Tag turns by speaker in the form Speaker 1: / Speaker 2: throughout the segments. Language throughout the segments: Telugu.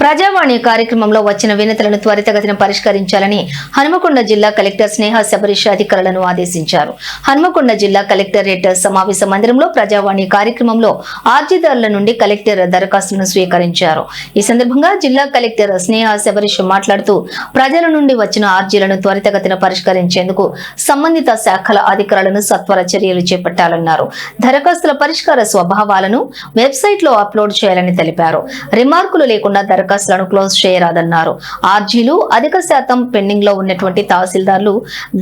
Speaker 1: ప్రజావాణి కార్యక్రమంలో వచ్చిన వినతులను త్వరితగతిన పరిష్కరించాలని హనుమకొండ జిల్లా కలెక్టర్ స్నేహ శబరీష్ అధికారులను ఆదేశించారు. హనుమకొండ జిల్లా కలెక్టరేట్ సమావేశ మందిరంలో ప్రజావాణి కార్యక్రమంలో ఆర్జీదారుల నుండి కలెక్టర్ దరఖాస్తును స్వీకరించారు. ఈ సందర్భంగా జిల్లా కలెక్టర్ స్నేహ శబరీష్ మాట్లాడుతూ ప్రజల నుండి వచ్చిన ఆర్జీలను త్వరితగతిన పరిష్కరించేందుకు సంబంధిత శాఖల అధికారులను సత్వర చర్యలు చేపట్టాలన్నారు. దరఖాస్తుల పరిష్కార స్వభావాలను వెబ్సైట్లో అప్లోడ్ చేయాలని తెలిపారు. రిమార్కులు లేకుండా దరఖాస్తులను క్లోజ్ చేయరాదన్నారు. ఆర్జీలు అధిక శాతం పెండింగ్లో ఉన్నటువంటి తహసీల్దార్లు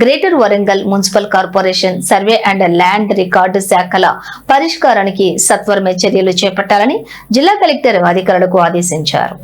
Speaker 1: Greater Warangal municipal corporation survey and land record శాఖల పరిష్కారానికి సత్వరమే చర్యలు చేపట్టాలని జిల్లా కలెక్టర్ అధికారులకు ఆదేశించారు.